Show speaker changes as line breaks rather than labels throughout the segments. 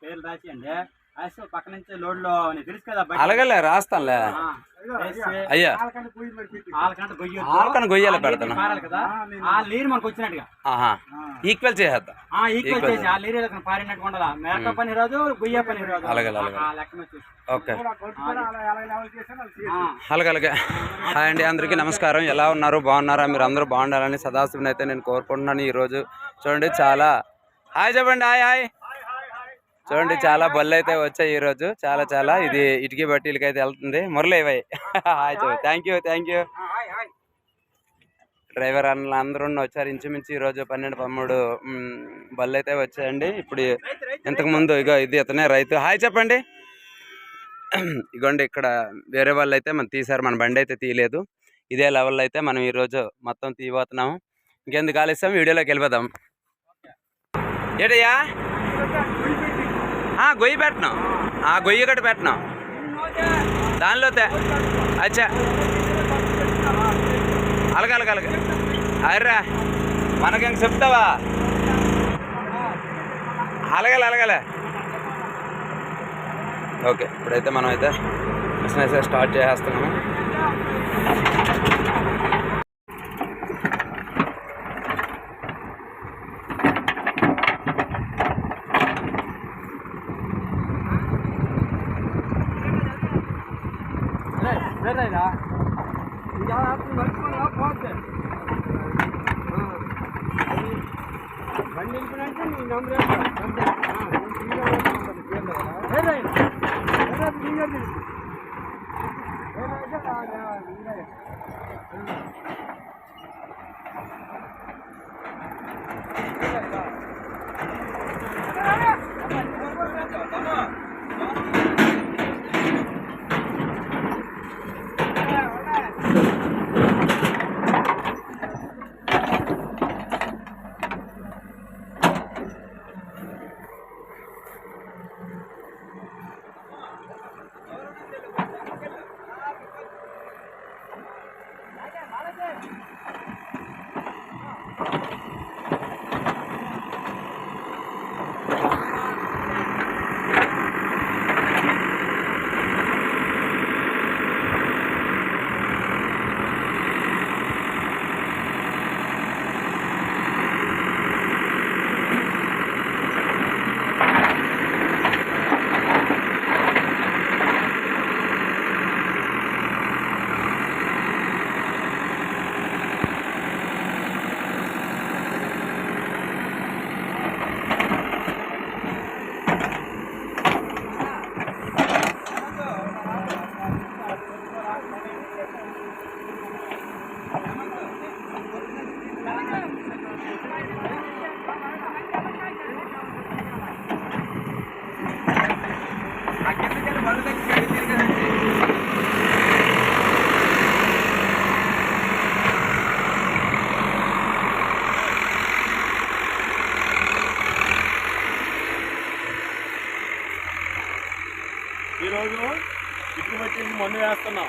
పేర్లు రాసి అండి రాసి పక్క నుంచి లోడ్లో నీకు తెలుసు కదా బయట.
అలాగలే రాస్తానులే. అయ్యా
ఆలకంట.
ఆలకన గొయ్యాల పెడతాను.
పారాలి కదా. ఆ నీరు మనకు వచ్చినట్టుగా.
ఆహా. ఈక్వల్ చేసేద్దాం.
ఆ ఈక్వల్
Equal
చేసి ఆ నీరు ఇలా పారినట్టు ఉండాలా? మేక పని రాదు గొయ్య పని రాదు.
అలాగే, అలాగే. ఓకే.
ఆ,
అలాగే అలాగే హాయ్ అండి అందరికీ నమస్కారం. ఎలా ఉన్నారు? బాగున్నారా? మీరు అందరూ బాగుండాలని సదాశివుని అయితే నేను కోరుకుంటున్నాను ఈరోజు. చూడండి చాలా. హాయ్ చెప్పండి హాయ్ హాయ్. చూడండి చాలా బళ్ళు అయితే వచ్చాయి ఈరోజు. చాలా చాలా. ఇది ఇటుకి బట్టీలకి అయితే వెళ్తుంది. మురళి భాయ్ hi thank you thank you driver అన్న అందరూ వచ్చారు. ఇంచుమించు ఈరోజు పన్నెండు పదమూడు బళ్ళు అయితే వచ్చాయండి. ఇప్పుడు ఇంతకు ముందు ఇగో ఇది ఇతనే రైతు. హాయ్ చెప్పండి. ఇగోండి ఇక్కడ వేరే వాళ్ళు అయితే మనం తీసారు మన బండి అయితే తీయలేదు. ఇదే లెవెల్లో అయితే మనం ఈరోజు మొత్తం తీయబోతున్నాము. ఇంకెందుకు ఆలస్యం? వీడియోలోకి వెళ్ళిపోదాం. ఏటయ్యా? గొయ్యి పెట్టినాం. ఆ గొయ్యి ఒకటి పెట్టినాం. దానిలో అచ్చా. అలాగే అలాగే అలాగే. అర్రా మనకి ఇంక చెప్తావా? అలాగే అలగలే. ఓకే ఇప్పుడైతే మనం అయితే బిజినెస్ స్టార్ట్ చేసేస్తున్నాము.
వెళ్ళిపోయినంటే నీ Thank you. ఇట్లు వేస్తున్నాం.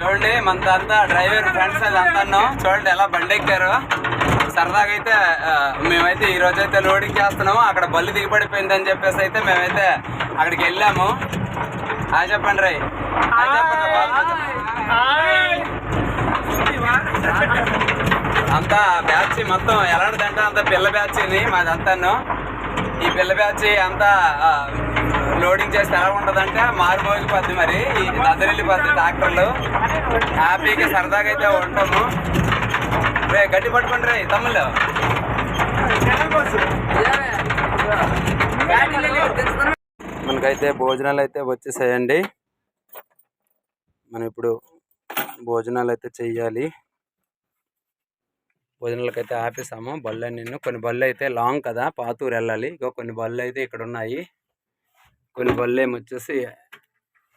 చూడండి మనతో అంతా డ్రైవర్ ఫ్రెండ్స్ అంతా చూడండి ఎలా బండి ఎక్కారు సరదాగా అయితే మేమైతే ఈ రోజు అయితే లోడింగ్ చేస్తున్నాము. అక్కడ బల్లి దిగిపడిపోయింది అని చెప్పేసి అయితే మేమైతే అక్కడికి వెళ్ళాము. ఆ చెప్పండి రై. అంతా బ్యాచ్ మొత్తం ఎలాంటిదంటే అంత పిల్ల బ్యాచ్ మాది అంతాను. ఈ పిల్ల బ్యాచ్ అంతా లోడింగ్ చేస్తే ఎలా ఉంటదంటే మారుమోగి పద్ది మరి దద్దరిల్లి పద్ది ట్రాక్టర్లు. హ్యాపీగా సరదాగా అయితే ఉంటాము. రే గట్టి పట్టుకోండి రే తమ్ముళ్ళు. మనకైతే భోజనాలు అయితే వచ్చేసాయండి. మనం ఇప్పుడు భోజనాలు అయితే చెయ్యాలి. భోజనాలకు అయితే ఆపేసాము. బళ్ళు నిన్ను కొన్ని బళ్ళు అయితే లాంగ్ కదా పాతూరు వెళ్ళాలి. ఇంకో కొన్ని బళ్ళు అయితే ఇక్కడ ఉన్నాయి. కొన్ని బళ్ళు ఏమి వచ్చేసి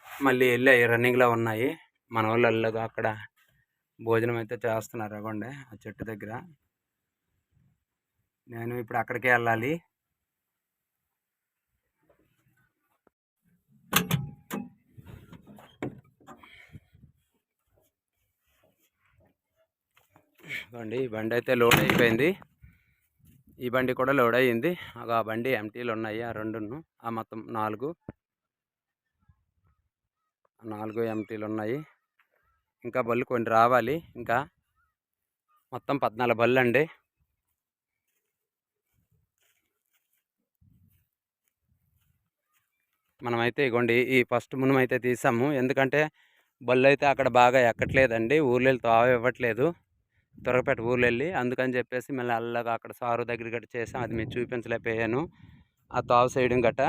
మళ్ళీ వెళ్ళాయి రన్నింగ్లో ఉన్నాయి. మన వాళ్ళు అక్కడ భోజనం అయితే చేస్తున్నారు అవ్వండి ఆ చెట్టు దగ్గర. నేను ఇప్పుడు అక్కడికే వెళ్ళాలి. ఇదిగోండి బండి అయితే లోడ్ అయిపోయింది. ఈ బండి కూడా లోడ్ అయ్యింది ఒక ఆ బండి ఎంటీలు ఉన్నాయి. ఆ రెండును ఆ మొత్తం నాలుగు. నాలుగు ఎంటీలు ఉన్నాయి. ఇంకా బళ్ళు కొన్ని రావాలి. ఇంకా మొత్తం పద్నాలుగు బళ్ళు అండి. మనమైతే ఇగోండి ఈ ఫస్ట్ మునమైతే అయితే తీసాము. ఎందుకంటే బళ్ళు అయితే అక్కడ బాగా ఎక్కట్లేదండి. ఊర్లో తావ ఇవ్వట్లేదు దొరకపేట ఊర్లో వెళ్ళి అందుకని చెప్పేసి మళ్ళీ అల్లగా అక్కడ సారు దగ్గర గట్ట చేసాం. అది మేము చూపించలేకపోయాను. ఆ తావు చేయడం గట్ట.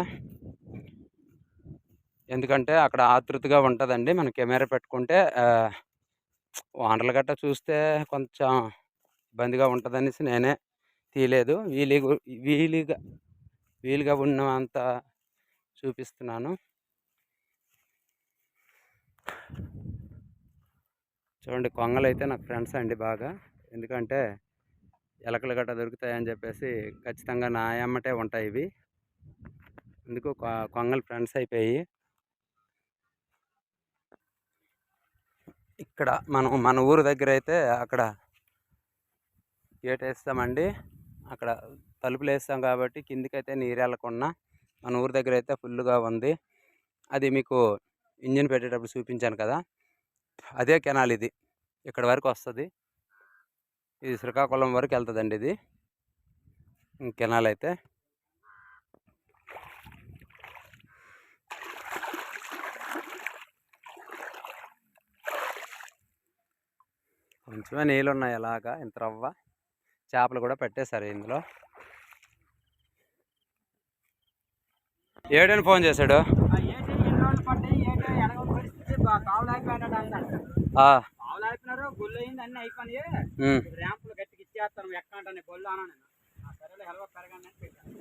ఎందుకంటే అక్కడ ఆతృతగా ఉంటుందండి. మనం కెమెరా పెట్టుకుంటే వానలు గట్ట చూస్తే కొంచెం ఇబ్బందిగా ఉంటుందనేసి నేనే తీయలేదు. వీలు వీలుగా వీలుగా ఉన్నంత చూపిస్తున్నాను. చూడండి కొంగలు అయితే నాకు ఫ్రెండ్స్ అండి బాగా. ఎందుకంటే ఎలకలు గట్ట దొరుకుతాయని చెప్పేసి ఖచ్చితంగా నా ఎమ్మటే ఉంటాయి ఇవి. ఎందుకు కొ- కొంగలు ఫ్రెండ్స్ అయిపోయి. ఇక్కడ మనం మన ఊరు దగ్గర అయితే అక్కడ గేట్ వేస్తామండి అక్కడ తలుపులు వేస్తాం కాబట్టి కిందికైతే నీరు వెళ్ళకుండా మన ఊరు దగ్గర అయితే ఫుల్గా ఉంది. అది మీకు ఇంజిన్ పెట్టేటప్పుడు చూపించాను కదా. అదే కెనాల్ ఇది. ఇక్కడ వరకు వస్తుంది. ఇది శ్రీకాకుళం వరకు వెళ్తుందండి ఇది. కెనాల్ అయితే. కొంచెమే నీళ్ళు ఉన్నాయి అలాగా ఇంత రవ్వ. చేపలు కూడా పెట్టేశారు ఇందులో. ఏడని ఫోన్ చేశాడు?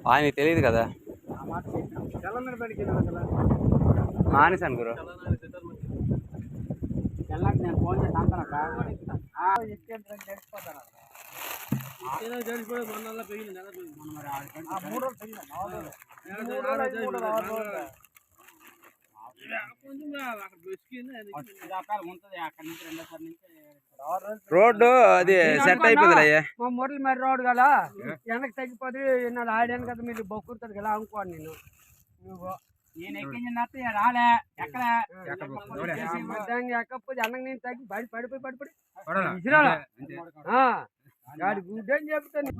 ఆయనకి తెలియదు కదా? మానేశాను గురు.
మూడు
రోడ్డు అది సెట్ అయిపోయింది అయ్యా.
మా మురళి మరి రోడ్ కదా వెనక్కి తగ్గిపోతే నాది ఆడాను కదా మీరు బొక్కుతుంది కదా అనుకోండి నేను. నువ్వు నేను ఎక్కించిన రాలే. ఎక్కడ? ఎక్కపోతే నేను తగ్గి బడి పడిపోయి పడిపోయి గాడి గుడ్డని చెప్తాను?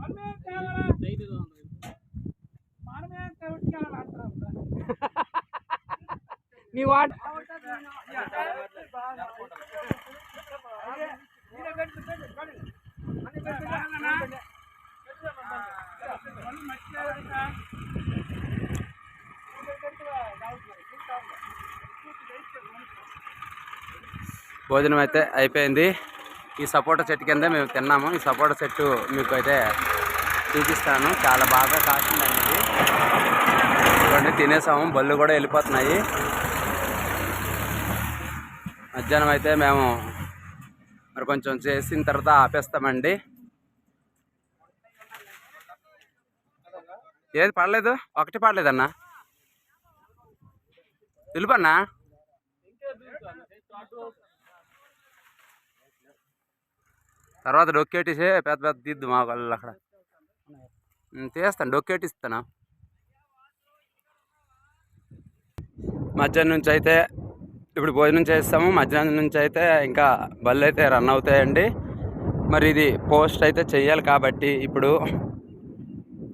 మీ వార్డ్
భోజనం అయితే అయిపోయింది. ఈ సపోటా చెట్టు కింద మేము తిన్నాము. ఈ సపోటా చెట్టు మీకు అయితే చూపిస్తాను. చాలా బాగా కాసిందండి ఇది తినేసాము. బళ్ళు కూడా వెళ్ళిపోతున్నాయి. మధ్యాహ్నం అయితే మేము మరి కొంచెం చేసిన తర్వాత ఆపేస్తామండి. ఏది పడలేదు? ఒకటి పడలేదన్నా? పిలుపన్నా తర్వాత డొక్కేటిసే పెద్ద పెద్ద దిద్దు మా వాళ్ళు అక్కడ. తీస్తాను డొక్కేటిస్తాను మధ్యాహ్నం నుంచి అయితే ఇప్పుడు భోజనం చేస్తాము. మధ్యాహ్నం నుంచి అయితే ఇంకా బళ్ళు అయితే రన్ అవుతాయండి. మరి ఇది పోస్ట్ అయితే చేయాలి కాబట్టి ఇప్పుడు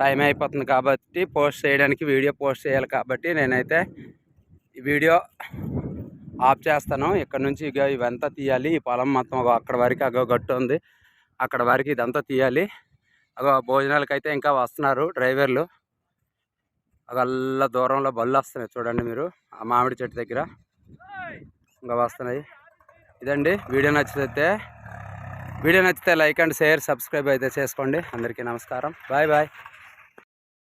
టైం అయిపోతుంది కాబట్టి పోస్ట్ చేయడానికి వీడియో పోస్ట్ చేయాలి కాబట్టి నేనైతే ఈ వీడియో ఆఫ్ చేస్తాను. ఇక్కడ నుంచి ఇక ఇవంతా తీయాలి. ఈ పొలం మొత్తం అక్కడ వరకు అగో గట్టు ఉంది. అక్కడ వరకు ఇదంతా తీయాలి. అగో భోజనాలకైతే ఇంకా వస్తున్నారు డ్రైవర్లు. అగల్లా దూరంలో బళ్ళు వస్తున్నాయి చూడండి మీరు. ఆ మామిడి చెట్టు దగ్గర. ఇంకా వస్తున్నాయి. ఇదండి. వీడియో నచ్చితే వీడియో నచ్చితే లైక్ అండ్ షేర్ సబ్స్క్రైబ్ అయితే చేసుకోండి. అందరికీ నమస్కారం. Bye bye.